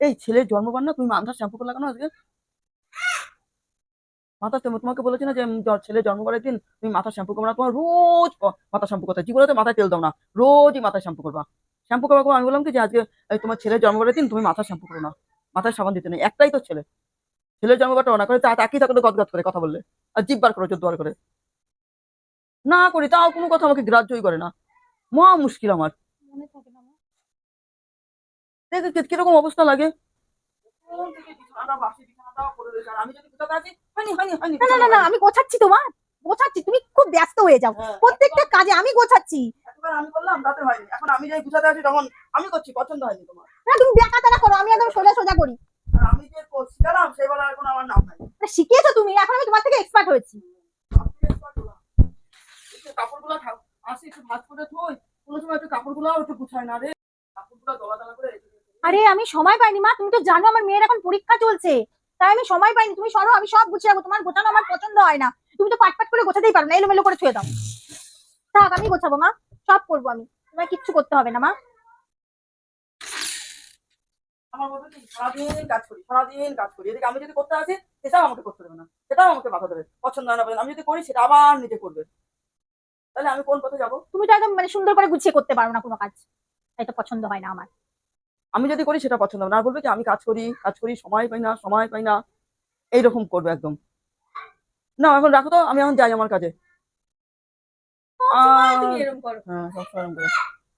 এই ছেলের জন্মবার না, তুমি মাথা শ্যাম্পু করে লাগানো আজকে? মাথা শ্যাম্পু তোমাকে বলেছি না যে ছেলের জন্মবারের দিন তুমি মাথা শ্যাম্পু করবে না, তোমার রোজ মাথা শ্যাম্পু করতে। জীবনে মাথায় তেল দাও না। রোজই মাথায় শ্যাম্পু করবা। শ্যাম্পু করবার পর আমি বললাম কি যে, আজকে তোমার ছেলের জন্মবারের দিন তুমি মাথা শ্যাম্পু করো না। মাথায় সাবান দিতে নেই। একটাই তো ছেলে। ছেলের জন্মবারটা না করে তাকিয়ে থাকলে গদগদ করে কথা বললে? আর জিব্বার করে চোদ্দ করে। না করি, তাও কোনো কথা আমাকে গ্রাহ্যই করে না। মহা মুশকিল আমার। দেখে কীরকম অবস্থা লাগে? আমি না না না গোছাচ্ছি তোমার। গোছাচ্ছি তুমি খুব ব্যস্ত হয়ে যাও। হ্যাঁ, প্রত্যেকটা কাজে আমি গোছাচ্ছি। আমি বললাম তাতে হয়নি। এখন আমি যে গুছাতে আছি তখন আমি করছি পছন্দ হয়নি তোমার। না তুমি বেকাতারা করো আমি একদম সোজা সোজা করি। আমি যে শিখালাম এখন আমার নাম নাই। শিখিয়েছো তুমি এখন আমি তোমার থেকে এক্সপার্ট হয়েছি। কাপড়গুলো থাক আসি একটু ভাত করে থই কোনো সময় একটু কাপড়গুলো একটু গুছায় না রে। কাপড়গুলো দলা দলা করে। আরে আমি সময় পাইনি মা। তুমি তো জানো আমার মেয়ের এখন পরীক্ষা চলছে। তাই আমি সময় পাইনি। তুমি সরো আমি সব গুছিয়ে রাখব। তোমার গোছানো আমার পছন্দ হয় না। তুমি তো পাট পাট করে গোছাতেই পারো না। এলোমেলো করে ছুঁয়ে দাও। থাক আমি গোছাবো মা। সব করব আমি। তোমার কিচ্ছু করতে হবে না মা। আমার কি? সারাদিন কাজ করি সারাদিন কাজ করি। এদিকে আমি যদি করতে আসি সেটাও আমাকে করতে দেবে না। সেটাও আমাকে বাধা দেবে। পছন্দ হয় না। আমি যদি করি সেটা আবার নিজে করবে। তাহলে আমি কোন পথে যাব? তুমি তো একদম মানে সুন্দর করে গুছিয়ে করতে পারো না কোনো কাজ। তাই তো পছন্দ হয় না আমার। আমি যদি করি সেটা পছন্দ হবে না। আর বলবে কি আমি কাজ করি কাজ করি সময় পাই না সময় পাই না। এইরকম করবে একদম। না এখন রাখো তো আমি এখন যাই আমার কাজে। হ্যাঁ করে।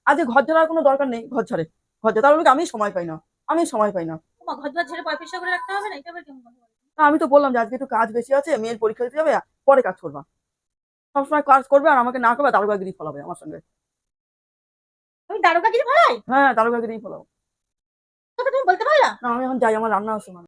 আজকে ঘর ঝাড়ার কোনো দরকার নেই ঘর ঝাড়ে। ঘর ঝাড়া বলবে আমি সময় পাই না আমি সময় পাই না। আমি তো বললাম যে আজকে একটু কাজ বেশি আছে মেয়ের পরীক্ষা দিতে যাবে পরে কাজ করবা। সবসময় কাজ করবে আর আমাকে না করবে দারোগাগিরি ফলাবে আমার সঙ্গে। তুমি দারোগাগিরি ভাড়াই হ্যাঁ দারোগাগিরি ফলাও। তোকে তুমি বলতে পারলা না আমি এখন যাই আমার রান্না আছে মানে